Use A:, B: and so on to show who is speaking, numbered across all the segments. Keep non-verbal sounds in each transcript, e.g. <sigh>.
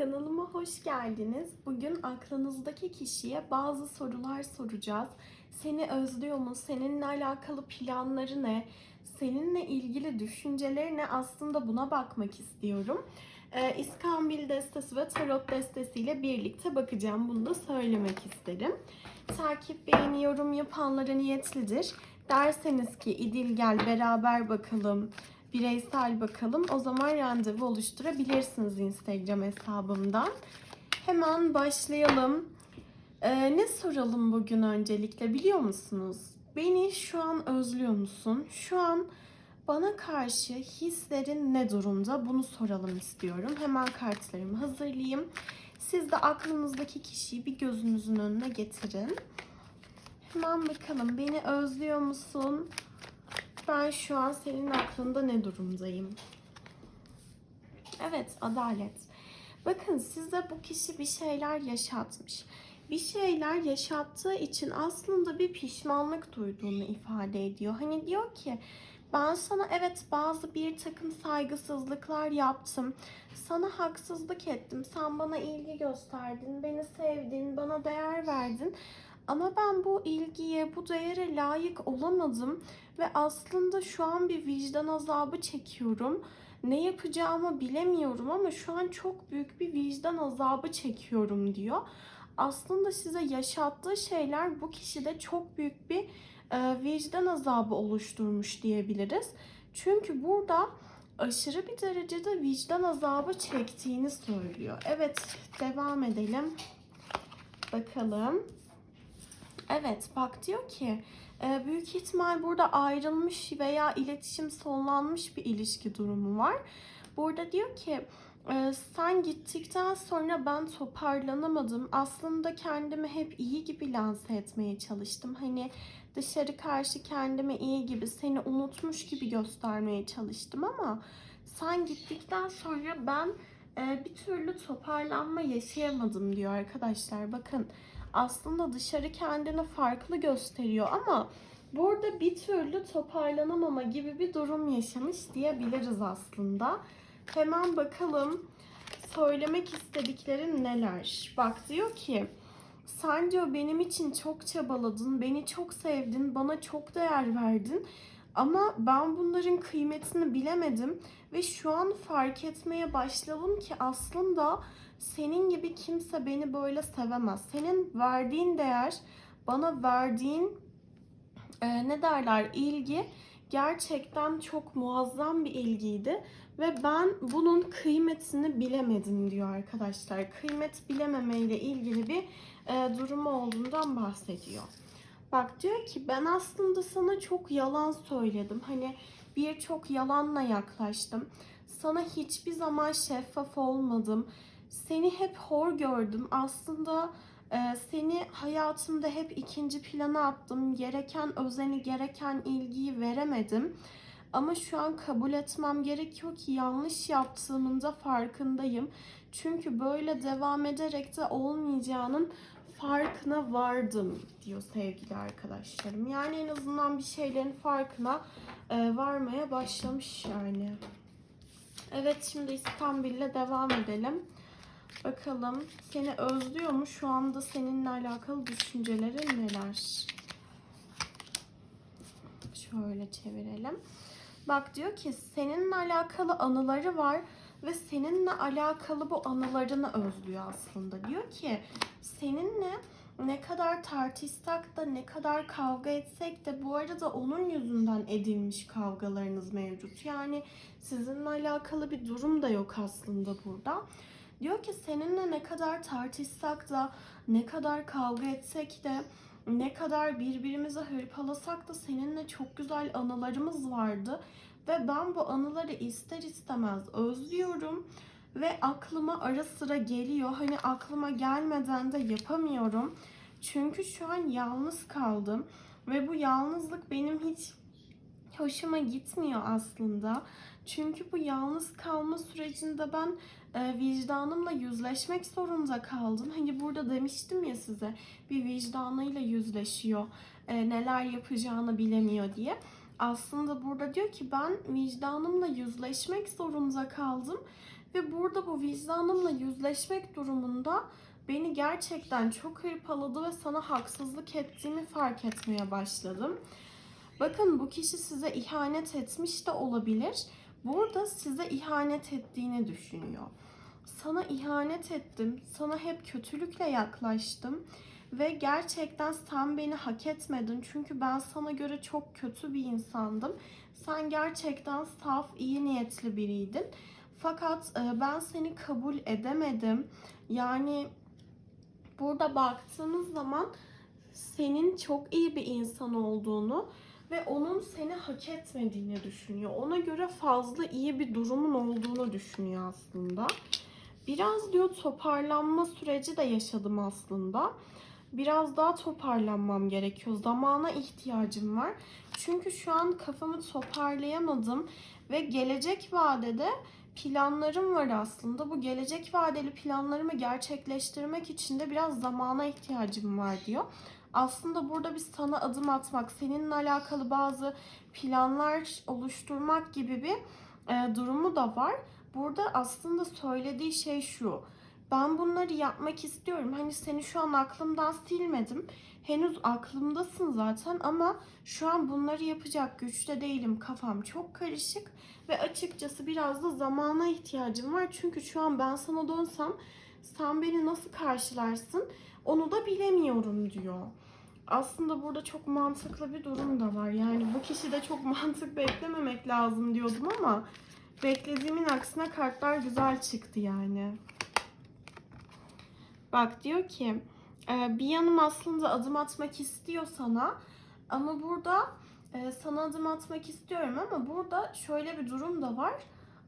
A: Kanalıma hoş geldiniz. Bugün aklınızdaki kişiye bazı sorular soracağız. Seni özlüyor mu? Seninle alakalı planları ne? Seninle ilgili düşünceleri ne? Aslında buna bakmak istiyorum. Ee, İskambil destesi ve tarot destesiyle birlikte bakacağım. Bunu da söylemek isterim. Takip, beğeni, yorum yapanlara niyetlidir. Derseniz ki İdil gel beraber bakalım, bireysel bakalım. O zaman randevu oluşturabilirsiniz Instagram hesabımdan. Hemen başlayalım. Ee, ne soralım bugün öncelikle biliyor musunuz? Beni şu an özlüyor musun? Şu an bana karşı hislerin ne durumda? Bunu soralım istiyorum. Hemen kartlarımı hazırlayayım. Siz de aklınızdaki kişiyi bir gözünüzün önüne getirin. Hemen bakalım beni özlüyor musun? Ben şu an senin aklında ne durumdayım? Evet, adalet. Bakın size bu kişi bir şeyler yaşatmış. Bir şeyler yaşattığı için aslında bir pişmanlık duyduğunu ifade ediyor. Hani diyor ki ben sana evet bazı bir takım saygısızlıklar yaptım. Sana haksızlık ettim. Sen bana ilgi gösterdin, beni sevdin, bana değer verdin. Ama ben bu ilgiye, bu değere layık olamadım ve aslında şu an bir vicdan azabı çekiyorum. Ne yapacağımı bilemiyorum ama şu an çok büyük bir vicdan azabı çekiyorum diyor. Aslında size yaşattığı şeyler bu kişide çok büyük bir e, vicdan azabı oluşturmuş diyebiliriz. Çünkü burada aşırı bir derecede vicdan azabı çektiğini söylüyor. Evet, devam edelim. Bakalım. Evet bak diyor ki e, büyük ihtimal burada ayrılmış veya iletişim sonlanmış bir ilişki durumu var. Burada diyor ki e, sen gittikten sonra ben toparlanamadım. Aslında kendimi hep iyi gibi lanse etmeye çalıştım. Hani dışarı karşı kendimi iyi gibi, seni unutmuş gibi göstermeye çalıştım ama sen gittikten sonra ben e, bir türlü toparlanma yaşayamadım diyor arkadaşlar. Bakın aslında dışarı kendini farklı gösteriyor ama burada bir türlü toparlanamama gibi bir durum yaşamış diyebiliriz aslında. Hemen bakalım söylemek istedikleri neler. Bak diyor ki sen diyor benim için çok çabaladın, beni çok sevdin, bana çok değer verdin. Ama ben bunların kıymetini bilemedim ve şu an fark etmeye başladım ki aslında senin gibi kimse beni böyle sevemez. Senin verdiğin değer, bana verdiğin e, ne derler ilgi gerçekten çok muazzam bir ilgiydi ve ben bunun kıymetini bilemedim diyor arkadaşlar. Kıymet bilememe ile ilgili bir e, durumu olduğundan bahsediyor. Bak diyor ki ben aslında sana çok yalan söyledim. Hani birçok yalanla yaklaştım. Sana hiçbir zaman şeffaf olmadım. Seni hep hor gördüm. Aslında e, seni hayatımda hep ikinci plana attım. Gereken özeni, gereken ilgiyi veremedim. Ama şu an kabul etmem gerekiyor ki yanlış yaptığımın da farkındayım. Çünkü böyle devam ederek de olmayacağının farkına vardım diyor sevgili arkadaşlarım. Yani en azından bir şeylerin farkına e, varmaya başlamış yani. Evet şimdi İstanbul'le devam edelim. Bakalım seni özlüyor mu? Şu anda seninle alakalı düşünceleri neler? Şöyle çevirelim. Bak diyor ki seninle alakalı anıları var ve seninle alakalı bu anılarını özlüyor aslında. Diyor ki seninle ne kadar tartışsak da ne kadar kavga etsek de bu arada onun yüzünden edilmiş kavgalarınız mevcut. Yani sizinle alakalı bir durum da yok aslında burada. Diyor ki seninle ne kadar tartışsak da ne kadar kavga etsek de ne kadar birbirimize hırpalasak da seninle çok güzel anılarımız vardı. Ve ben bu anıları ister istemez özlüyorum ve aklıma ara sıra geliyor. Hani aklıma gelmeden de yapamıyorum. Çünkü şu an yalnız kaldım ve bu yalnızlık benim hiç hoşuma gitmiyor aslında. Çünkü bu yalnız kalma sürecinde ben e, vicdanımla yüzleşmek zorunda kaldım. Hani burada demiştim ya size bir vicdanıyla yüzleşiyor. E, neler yapacağını bilemiyor diye. Aslında burada diyor ki ben vicdanımla yüzleşmek zorunda kaldım Ve burada bu vicdanımla yüzleşmek durumunda beni gerçekten çok hırpaladı ve sana haksızlık ettiğimi fark etmeye başladım. Bakın bu kişi size ihanet etmiş de olabilir. Burada size ihanet ettiğini düşünüyor. Sana ihanet ettim. Sana hep kötülükle yaklaştım. Ve gerçekten sen beni hak etmedin. Çünkü ben sana göre çok kötü bir insandım. Sen gerçekten saf, iyi niyetli biriydin. Fakat e, ben seni kabul edemedim. Yani burada baktığınız zaman senin çok iyi bir insan olduğunu ve onun seni hak etmediğini düşünüyor. Ona göre fazla iyi bir durumun olduğunu düşünüyor aslında. Biraz diyor toparlanma süreci de yaşadım aslında. Biraz daha toparlanmam gerekiyor. Zamana ihtiyacım var. Çünkü şu an kafamı toparlayamadım ve gelecek vadede planlarım var aslında. Bu gelecek vadeli planlarımı gerçekleştirmek için de biraz zamana ihtiyacım var diyor. Aslında burada bir sana adım atmak, seninle alakalı bazı planlar oluşturmak gibi bir e, durumu da var. Burada aslında söylediği şey şu. Ben bunları yapmak istiyorum. Hani seni şu an aklımdan silmedim. Henüz aklımdasın zaten ama şu an bunları yapacak güçte değilim. Kafam çok karışık ve açıkçası biraz da zamana ihtiyacım var. Çünkü şu an ben sana dönsem sen beni nasıl karşılarsın onu da bilemiyorum diyor. Aslında burada çok mantıklı bir durum da var. Yani bu kişide çok <laughs> mantık beklememek lazım diyordum ama beklediğimin aksine kartlar güzel çıktı yani. Bak diyor ki e, bir yanım aslında adım atmak istiyor sana ama burada e, sana adım atmak istiyorum ama burada şöyle bir durum da var.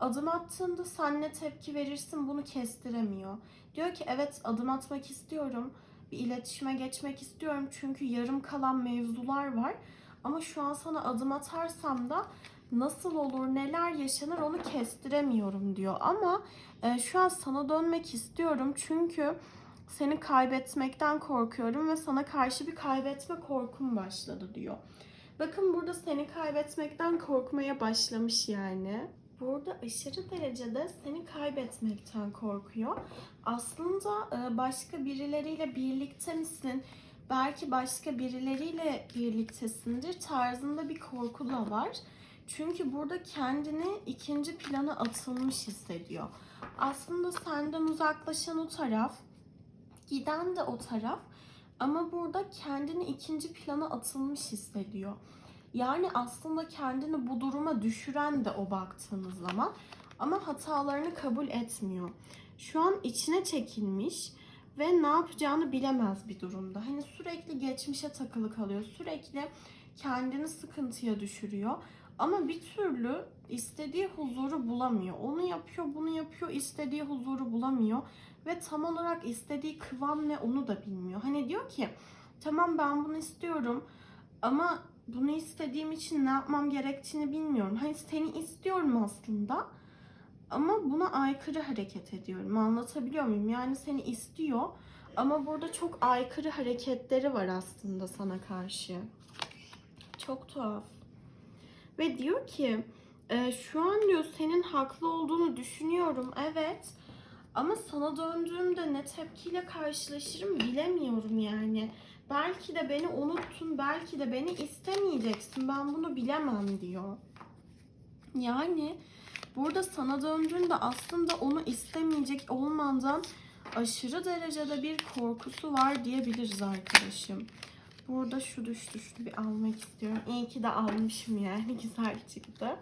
A: Adım attığında sen ne tepki verirsin bunu kestiremiyor. Diyor ki evet adım atmak istiyorum. Bir iletişime geçmek istiyorum çünkü yarım kalan mevzular var. Ama şu an sana adım atarsam da nasıl olur, neler yaşanır onu kestiremiyorum diyor. Ama e, şu an sana dönmek istiyorum çünkü seni kaybetmekten korkuyorum ve sana karşı bir kaybetme korkum başladı diyor. Bakın burada seni kaybetmekten korkmaya başlamış yani. Burada aşırı derecede seni kaybetmekten korkuyor. Aslında e, başka birileriyle birlikte misin? Belki başka birileriyle birliktesindir tarzında bir korku da var. Çünkü burada kendini ikinci plana atılmış hissediyor. Aslında senden uzaklaşan o taraf, giden de o taraf ama burada kendini ikinci plana atılmış hissediyor. Yani aslında kendini bu duruma düşüren de o baktığınız zaman ama hatalarını kabul etmiyor. Şu an içine çekilmiş ve ne yapacağını bilemez bir durumda. Hani sürekli geçmişe takılı kalıyor. Sürekli kendini sıkıntıya düşürüyor. Ama bir türlü istediği huzuru bulamıyor. Onu yapıyor, bunu yapıyor, istediği huzuru bulamıyor. Ve tam olarak istediği kıvam ne onu da bilmiyor. Hani diyor ki tamam ben bunu istiyorum ama bunu istediğim için ne yapmam gerektiğini bilmiyorum. Hani seni istiyorum aslında ama buna aykırı hareket ediyorum. Anlatabiliyor muyum? Yani seni istiyor ama burada çok aykırı hareketleri var aslında sana karşı. Çok tuhaf. Ve diyor ki e, şu an diyor senin haklı olduğunu düşünüyorum. Evet. Ama sana döndüğümde ne tepkiyle karşılaşırım bilemiyorum yani. Belki de beni unuttun, belki de beni istemeyeceksin. Ben bunu bilemem diyor. Yani burada sana döndüğünde aslında onu istemeyecek olmandan aşırı derecede bir korkusu var diyebiliriz arkadaşım. Burada şu düştü, şunu bir almak istiyorum. İyi ki de almışım yani <laughs> güzel çıktı.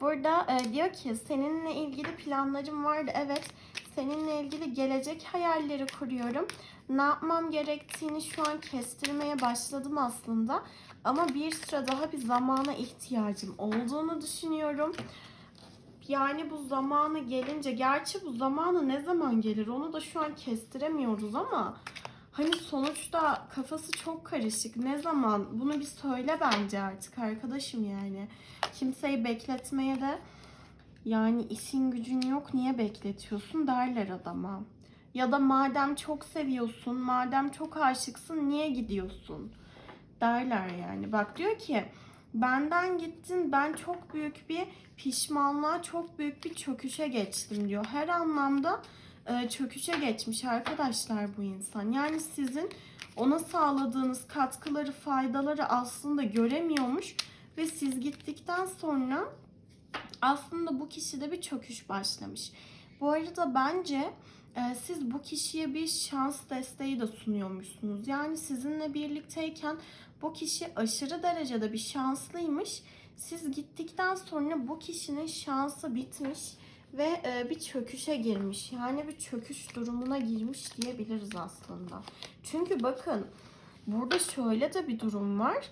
A: Burada e, diyor ki seninle ilgili planlarım vardı. Evet seninle ilgili gelecek hayalleri kuruyorum. Ne yapmam gerektiğini şu an kestirmeye başladım aslında. Ama bir süre daha bir zamana ihtiyacım olduğunu düşünüyorum. Yani bu zamanı gelince, gerçi bu zamanı ne zaman gelir onu da şu an kestiremiyoruz ama hani sonuçta kafası çok karışık. Ne zaman? Bunu bir söyle bence artık arkadaşım yani. Kimseyi bekletmeye de yani işin gücün yok niye bekletiyorsun derler adama. Ya da madem çok seviyorsun, madem çok aşıksın niye gidiyorsun derler yani. Bak diyor ki Benden gittin ben çok büyük bir pişmanlığa, çok büyük bir çöküşe geçtim diyor. Her anlamda e, çöküşe geçmiş arkadaşlar bu insan. Yani sizin ona sağladığınız katkıları, faydaları aslında göremiyormuş ve siz gittikten sonra aslında bu kişide bir çöküş başlamış. Bu arada bence siz bu kişiye bir şans desteği de sunuyormuşsunuz. Yani sizinle birlikteyken bu kişi aşırı derecede bir şanslıymış. Siz gittikten sonra bu kişinin şansı bitmiş ve e, bir çöküşe girmiş. Yani bir çöküş durumuna girmiş diyebiliriz aslında. Çünkü bakın burada şöyle de bir durum var.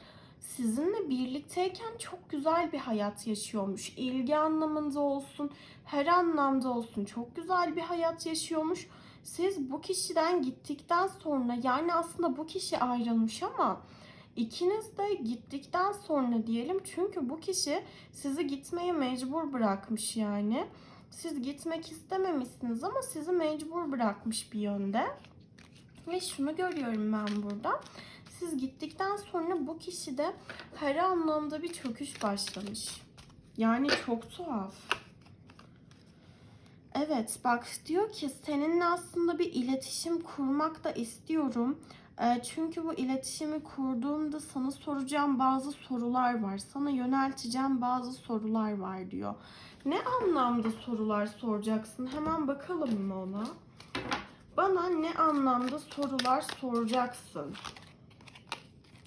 A: Sizinle birlikteyken çok güzel bir hayat yaşıyormuş. İlgi anlamında olsun, her anlamda olsun çok güzel bir hayat yaşıyormuş. Siz bu kişiden gittikten sonra yani aslında bu kişi ayrılmış ama ikiniz de gittikten sonra diyelim çünkü bu kişi sizi gitmeye mecbur bırakmış yani. Siz gitmek istememişsiniz ama sizi mecbur bırakmış bir yönde. Ve şunu görüyorum ben burada. Siz gittikten sonra bu kişide her anlamda bir çöküş başlamış. Yani çok tuhaf. Evet bak diyor ki seninle aslında bir iletişim kurmak da istiyorum. E, çünkü bu iletişimi kurduğumda sana soracağım bazı sorular var. Sana yönelteceğim bazı sorular var diyor. Ne anlamda sorular soracaksın? Hemen bakalım mı ona? Bana ne anlamda sorular soracaksın?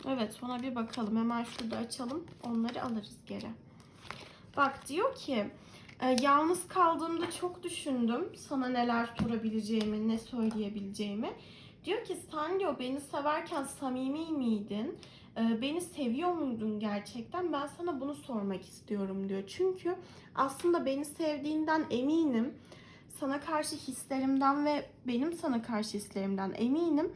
A: Evet ona bir bakalım. Hemen şurada açalım. Onları alırız geri. Bak diyor ki e, yalnız kaldığımda çok düşündüm. Sana neler sorabileceğimi, ne söyleyebileceğimi. Diyor ki sen diyor beni severken samimi miydin? E, beni seviyor muydun gerçekten? Ben sana bunu sormak istiyorum diyor. Çünkü aslında beni sevdiğinden eminim. Sana karşı hislerimden ve benim sana karşı hislerimden eminim.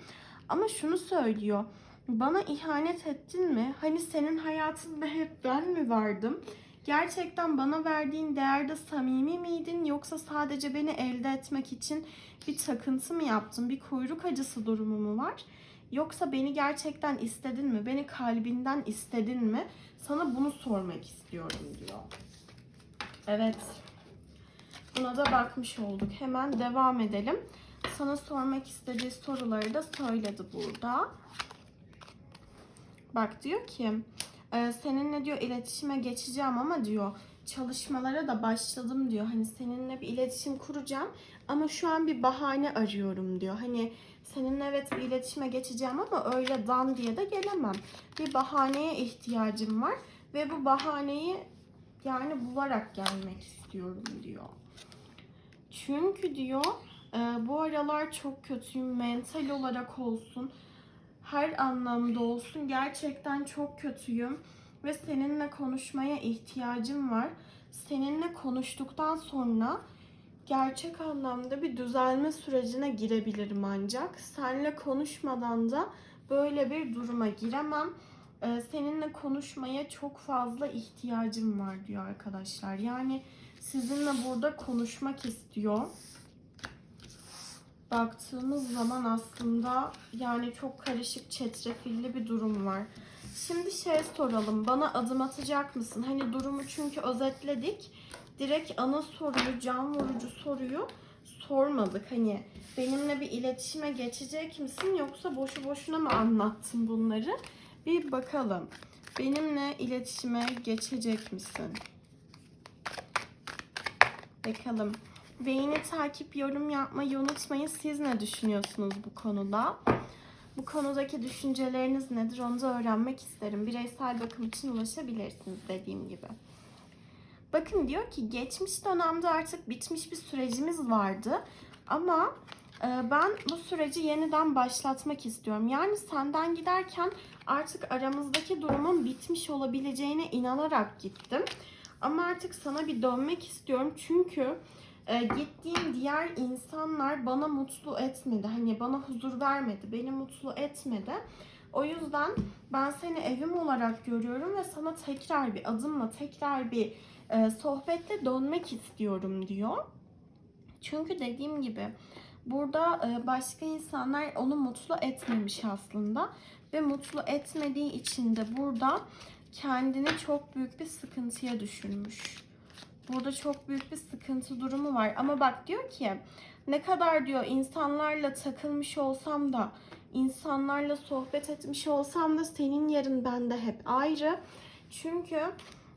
A: Ama şunu söylüyor. Bana ihanet ettin mi? Hani senin hayatında hep ben mi vardım? Gerçekten bana verdiğin değerde samimi miydin yoksa sadece beni elde etmek için bir takıntı mı yaptın? Bir kuyruk acısı durumu mu var? Yoksa beni gerçekten istedin mi? Beni kalbinden istedin mi? Sana bunu sormak istiyorum diyor. Evet. Buna da bakmış olduk. Hemen devam edelim. Sana sormak istediği soruları da söyledi burada. Bak diyor ki e, seninle diyor iletişime geçeceğim ama diyor çalışmalara da başladım diyor. Hani seninle bir iletişim kuracağım ama şu an bir bahane arıyorum diyor. Hani seninle evet bir iletişime geçeceğim ama öyle dan diye de gelemem. Bir bahaneye ihtiyacım var ve bu bahaneyi yani bularak gelmek istiyorum diyor. Çünkü diyor e, bu aralar çok kötüyüm mental olarak olsun her anlamda olsun gerçekten çok kötüyüm ve seninle konuşmaya ihtiyacım var. Seninle konuştuktan sonra gerçek anlamda bir düzelme sürecine girebilirim ancak. Seninle konuşmadan da böyle bir duruma giremem. Ee, seninle konuşmaya çok fazla ihtiyacım var diyor arkadaşlar. Yani sizinle burada konuşmak istiyor baktığımız zaman aslında yani çok karışık çetrefilli bir durum var. Şimdi şey soralım. Bana adım atacak mısın? Hani durumu çünkü özetledik. Direkt ana soruyu, can vurucu soruyu sormadık. Hani benimle bir iletişime geçecek misin yoksa boşu boşuna mı anlattın bunları? Bir bakalım. Benimle iletişime geçecek misin? Bakalım. Beğeni, takip, yorum yapmayı unutmayın. Siz ne düşünüyorsunuz bu konuda? Bu konudaki düşünceleriniz nedir onu da öğrenmek isterim. Bireysel bakım için ulaşabilirsiniz dediğim gibi. Bakın diyor ki geçmiş dönemde artık bitmiş bir sürecimiz vardı. Ama e, ben bu süreci yeniden başlatmak istiyorum. Yani senden giderken artık aramızdaki durumun bitmiş olabileceğine inanarak gittim. Ama artık sana bir dönmek istiyorum. Çünkü e, gittiğim diğer insanlar bana mutlu etmedi. Hani bana huzur vermedi, beni mutlu etmedi. O yüzden ben seni evim olarak görüyorum ve sana tekrar bir adımla, tekrar bir e, sohbetle dönmek istiyorum diyor. Çünkü dediğim gibi burada e, başka insanlar onu mutlu etmemiş aslında ve mutlu etmediği için de burada kendini çok büyük bir sıkıntıya düşürmüş. Burada çok büyük bir sıkıntı durumu var. Ama bak diyor ki ne kadar diyor insanlarla takılmış olsam da insanlarla sohbet etmiş olsam da senin yerin bende hep ayrı. Çünkü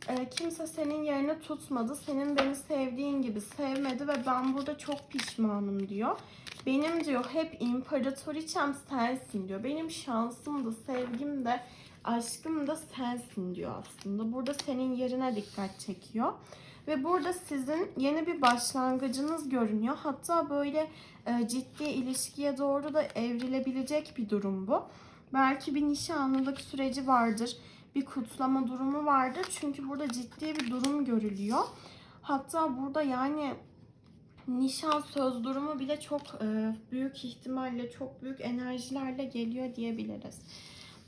A: e, kimse senin yerini tutmadı. Senin beni sevdiğin gibi sevmedi ve ben burada çok pişmanım diyor. Benim diyor hep imparatoriçem sensin diyor. Benim şansım da sevgim de aşkım da sensin diyor aslında. Burada senin yerine dikkat çekiyor. Ve burada sizin yeni bir başlangıcınız görünüyor. Hatta böyle e, ciddi ilişkiye doğru da evrilebilecek bir durum bu. Belki bir nişanlılık süreci vardır. Bir kutlama durumu vardır. Çünkü burada ciddi bir durum görülüyor. Hatta burada yani nişan söz durumu bile çok e, büyük ihtimalle çok büyük enerjilerle geliyor diyebiliriz.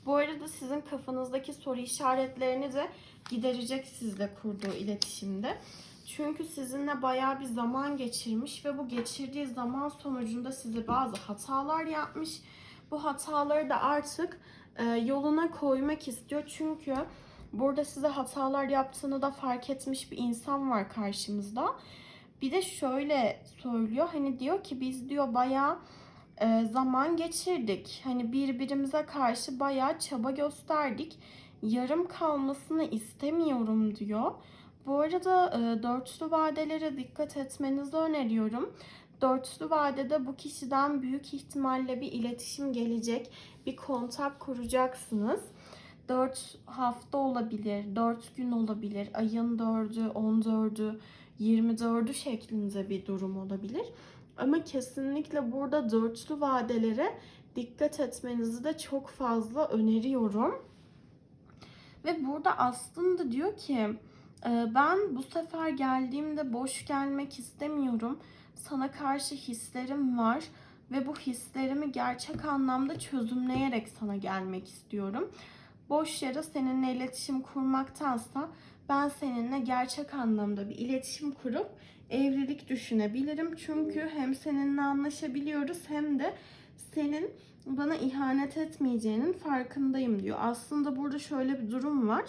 A: Bu arada sizin kafanızdaki soru işaretlerini de giderecek sizle kurduğu iletişimde. Çünkü sizinle bayağı bir zaman geçirmiş ve bu geçirdiği zaman sonucunda size bazı hatalar yapmış. Bu hataları da artık e, yoluna koymak istiyor. Çünkü burada size hatalar yaptığını da fark etmiş bir insan var karşımızda. Bir de şöyle söylüyor. Hani diyor ki biz diyor bayağı zaman geçirdik. Hani birbirimize karşı bayağı çaba gösterdik. Yarım kalmasını istemiyorum diyor. Bu arada e, dörtlü vadelere dikkat etmenizi öneriyorum. Dörtlü vadede bu kişiden büyük ihtimalle bir iletişim gelecek. Bir kontak kuracaksınız. 4 hafta olabilir, 4 gün olabilir, ayın 4'ü, 14'ü, 24'ü şeklinde bir durum olabilir. Ama kesinlikle burada dörtlü vadelere dikkat etmenizi de çok fazla öneriyorum. Ve burada aslında diyor ki e, ben bu sefer geldiğimde boş gelmek istemiyorum. Sana karşı hislerim var ve bu hislerimi gerçek anlamda çözümleyerek sana gelmek istiyorum. Boş yere seninle iletişim kurmaktansa ben seninle gerçek anlamda bir iletişim kurup evlilik düşünebilirim. Çünkü hem seninle anlaşabiliyoruz hem de senin bana ihanet etmeyeceğinin farkındayım diyor. Aslında burada şöyle bir durum var.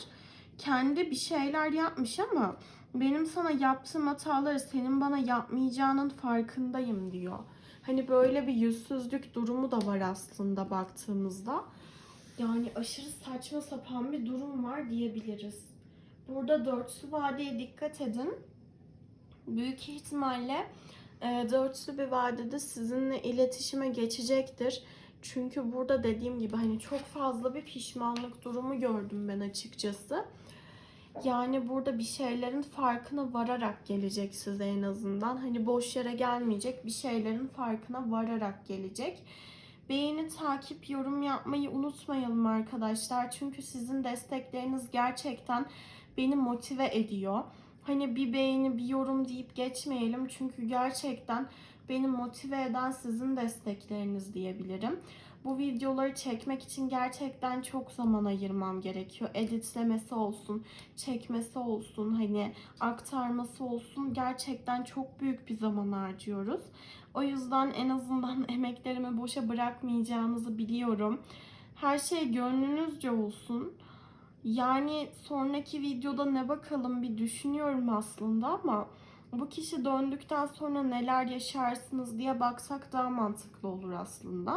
A: Kendi bir şeyler yapmış ama benim sana yaptığım hataları senin bana yapmayacağının farkındayım diyor. Hani böyle bir yüzsüzlük durumu da var aslında baktığımızda. Yani aşırı saçma sapan bir durum var diyebiliriz. Burada dörtlü vadeye dikkat edin. Büyük ihtimalle e, dörtlü bir vadede sizinle iletişime geçecektir. Çünkü burada dediğim gibi hani çok fazla bir pişmanlık durumu gördüm ben açıkçası. Yani burada bir şeylerin farkına vararak gelecek size en azından. Hani boş yere gelmeyecek bir şeylerin farkına vararak gelecek. Beğeni, takip, yorum yapmayı unutmayalım arkadaşlar. Çünkü sizin destekleriniz gerçekten beni motive ediyor. Hani bir beğeni, bir yorum deyip geçmeyelim. Çünkü gerçekten beni motive eden sizin destekleriniz diyebilirim. Bu videoları çekmek için gerçekten çok zaman ayırmam gerekiyor. Editlemesi olsun, çekmesi olsun, hani aktarması olsun. Gerçekten çok büyük bir zaman harcıyoruz. O yüzden en azından <laughs> emeklerimi boşa bırakmayacağınızı biliyorum. Her şey gönlünüzce olsun. Yani sonraki videoda ne bakalım bir düşünüyorum aslında ama bu kişi döndükten sonra neler yaşarsınız diye baksak daha mantıklı olur aslında.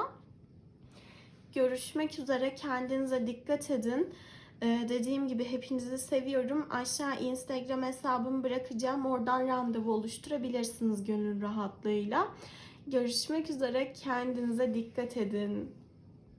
A: Görüşmek üzere. Kendinize dikkat edin. Ee, dediğim gibi hepinizi seviyorum. Aşağı Instagram hesabımı bırakacağım. Oradan randevu oluşturabilirsiniz gönül rahatlığıyla. Görüşmek üzere. Kendinize dikkat edin.